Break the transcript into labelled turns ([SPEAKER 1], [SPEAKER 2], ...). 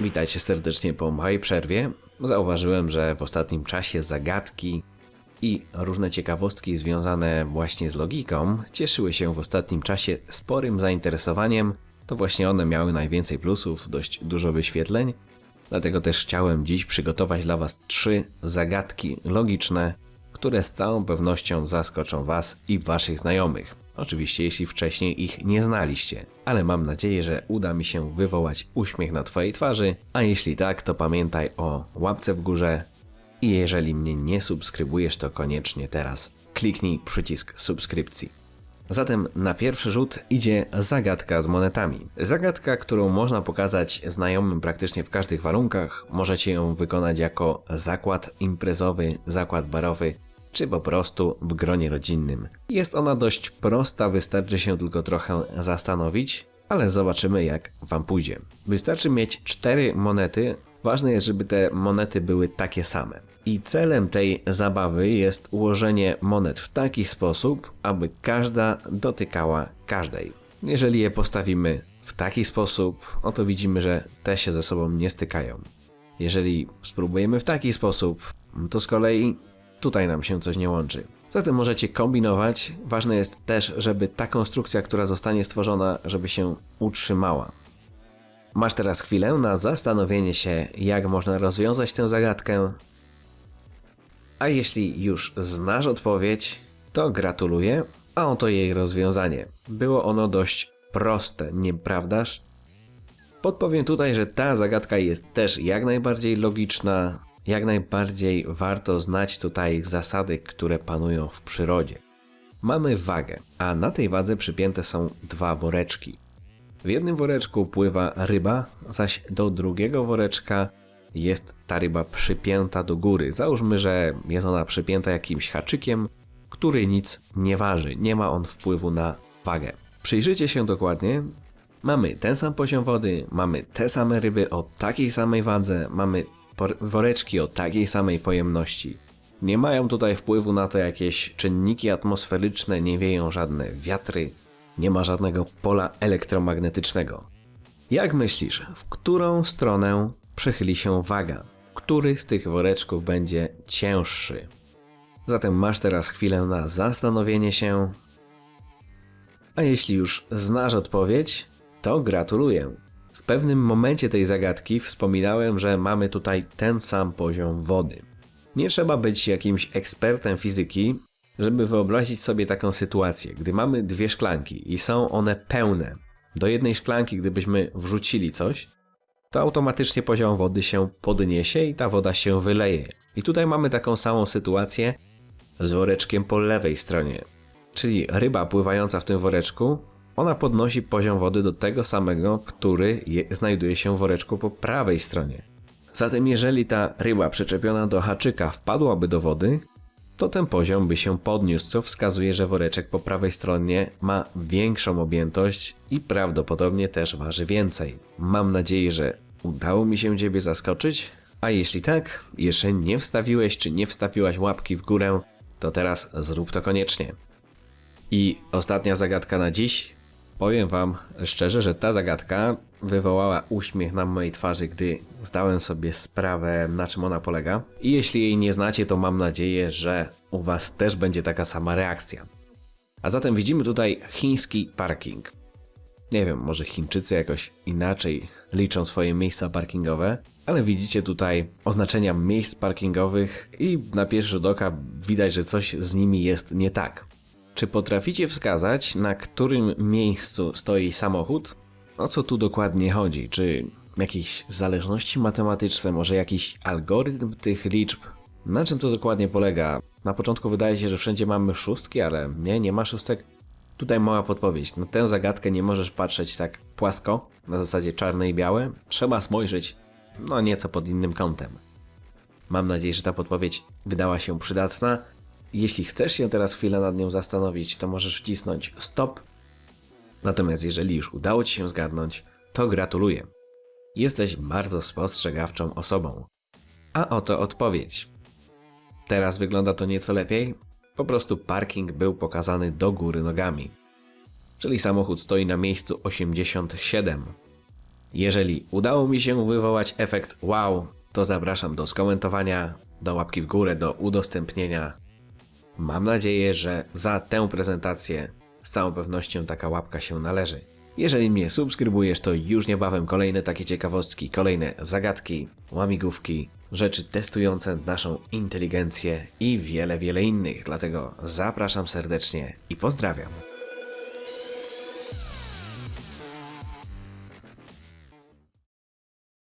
[SPEAKER 1] Witajcie serdecznie po małej przerwie. Zauważyłem, że w ostatnim czasie zagadki i różne ciekawostki związane właśnie z logiką cieszyły się w ostatnim czasie sporym zainteresowaniem. To właśnie one miały najwięcej plusów, dość dużo wyświetleń. Dlatego też chciałem dziś przygotować dla Was trzy zagadki logiczne, które z całą pewnością zaskoczą Was i Waszych znajomych. Oczywiście, jeśli wcześniej ich nie znaliście, ale mam nadzieję, że uda mi się wywołać uśmiech na Twojej twarzy, a jeśli tak, to pamiętaj o łapce w górze i jeżeli mnie nie subskrybujesz, to koniecznie teraz kliknij przycisk subskrypcji. Zatem na pierwszy rzut idzie zagadka z monetami. Zagadka, którą można pokazać znajomym praktycznie w każdych warunkach. Możecie ją wykonać jako zakład imprezowy, zakład barowy, czy po prostu w gronie rodzinnym. Jest ona dość prosta, wystarczy się tylko trochę zastanowić, ale zobaczymy jak Wam pójdzie. Wystarczy mieć cztery monety, ważne jest, żeby te monety były takie same. I celem tej zabawy jest ułożenie monet w taki sposób, aby każda dotykała każdej. Jeżeli je postawimy w taki sposób, oto widzimy, że te się ze sobą nie stykają. Jeżeli spróbujemy w taki sposób, to z kolei tutaj nam się coś nie łączy. Zatem możecie kombinować. Ważne jest też, żeby ta konstrukcja, która zostanie stworzona, żeby się utrzymała. Masz teraz chwilę na zastanowienie się, jak można rozwiązać tę zagadkę. A jeśli już znasz odpowiedź, to gratuluję, a oto jej rozwiązanie. Było ono dość proste, nieprawdaż? Podpowiem tutaj, że ta zagadka jest też jak najbardziej logiczna, jak najbardziej warto znać tutaj zasady, które panują w przyrodzie. Mamy wagę, a na tej wadze przypięte są dwa woreczki. W jednym woreczku pływa ryba, zaś do drugiego woreczka jest ta ryba przypięta do góry. Załóżmy, że jest ona przypięta jakimś haczykiem, który nic nie waży, nie ma on wpływu na wagę. Przyjrzyjcie się dokładnie. Mamy ten sam poziom wody, mamy te same ryby o takiej samej wadze, mamy woreczki o takiej samej pojemności. Nie mają tutaj wpływu na to jakieś czynniki atmosferyczne, nie wieją żadne wiatry, nie ma żadnego pola elektromagnetycznego. Jak myślisz, w którą stronę przechyli się waga? Który z tych woreczków będzie cięższy? Zatem masz teraz chwilę na zastanowienie się. A jeśli już znasz odpowiedź, to gratuluję. W pewnym momencie tej zagadki wspominałem, że mamy tutaj ten sam poziom wody. Nie trzeba być jakimś ekspertem fizyki, żeby wyobrazić sobie taką sytuację, gdy mamy dwie szklanki i są one pełne. Do jednej szklanki, gdybyśmy wrzucili coś, to automatycznie poziom wody się podniesie i ta woda się wyleje. I tutaj mamy taką samą sytuację z woreczkiem po lewej stronie. Czyli ryba pływająca w tym woreczku ona podnosi poziom wody do tego samego, który je, znajduje się w woreczku po prawej stronie. Zatem jeżeli ta ryba przyczepiona do haczyka wpadłaby do wody, to ten poziom by się podniósł, co wskazuje, że woreczek po prawej stronie ma większą objętość i prawdopodobnie też waży więcej. Mam nadzieję, że udało mi się Ciebie zaskoczyć, a jeśli tak, jeszcze nie wstawiłeś czy nie wstawiłaś łapki w górę, to teraz zrób to koniecznie. I ostatnia zagadka na dziś. Powiem Wam szczerze, że ta zagadka wywołała uśmiech na mojej twarzy, gdy zdałem sobie sprawę, na czym ona polega. I jeśli jej nie znacie, to mam nadzieję, że u Was też będzie taka sama reakcja. A zatem widzimy tutaj chiński parking. Nie wiem, może Chińczycy jakoś inaczej liczą swoje miejsca parkingowe, ale widzicie tutaj oznaczenia miejsc parkingowych i na pierwszy rzut oka widać, że coś z nimi jest nie tak. Czy potraficie wskazać, na którym miejscu stoi samochód? O co tu dokładnie chodzi? Czy jakieś zależności matematyczne, może jakiś algorytm tych liczb? Na czym to dokładnie polega? Na początku wydaje się, że wszędzie mamy szóstki, ale nie, nie ma szóstek. Tutaj mała podpowiedź. Na tę zagadkę nie możesz patrzeć tak płasko, na zasadzie czarne i białe. Trzeba spojrzeć, no nieco pod innym kątem. Mam nadzieję, że ta podpowiedź wydała się przydatna. Jeśli chcesz się teraz chwilę nad nią zastanowić, to możesz wcisnąć stop. Natomiast jeżeli już udało Ci się zgadnąć, to gratuluję. Jesteś bardzo spostrzegawczą osobą. A oto odpowiedź. Teraz wygląda to nieco lepiej. Po prostu parking był pokazany do góry nogami. Czyli samochód stoi na miejscu 87. Jeżeli udało mi się wywołać efekt wow, to zapraszam do skomentowania, do łapki w górę, do udostępnienia. Mam nadzieję, że za tę prezentację z całą pewnością taka łapka się należy. Jeżeli mnie subskrybujesz, to już niebawem kolejne takie ciekawostki, kolejne zagadki, łamigłówki, rzeczy testujące naszą inteligencję i wiele, wiele innych. Dlatego zapraszam serdecznie i pozdrawiam.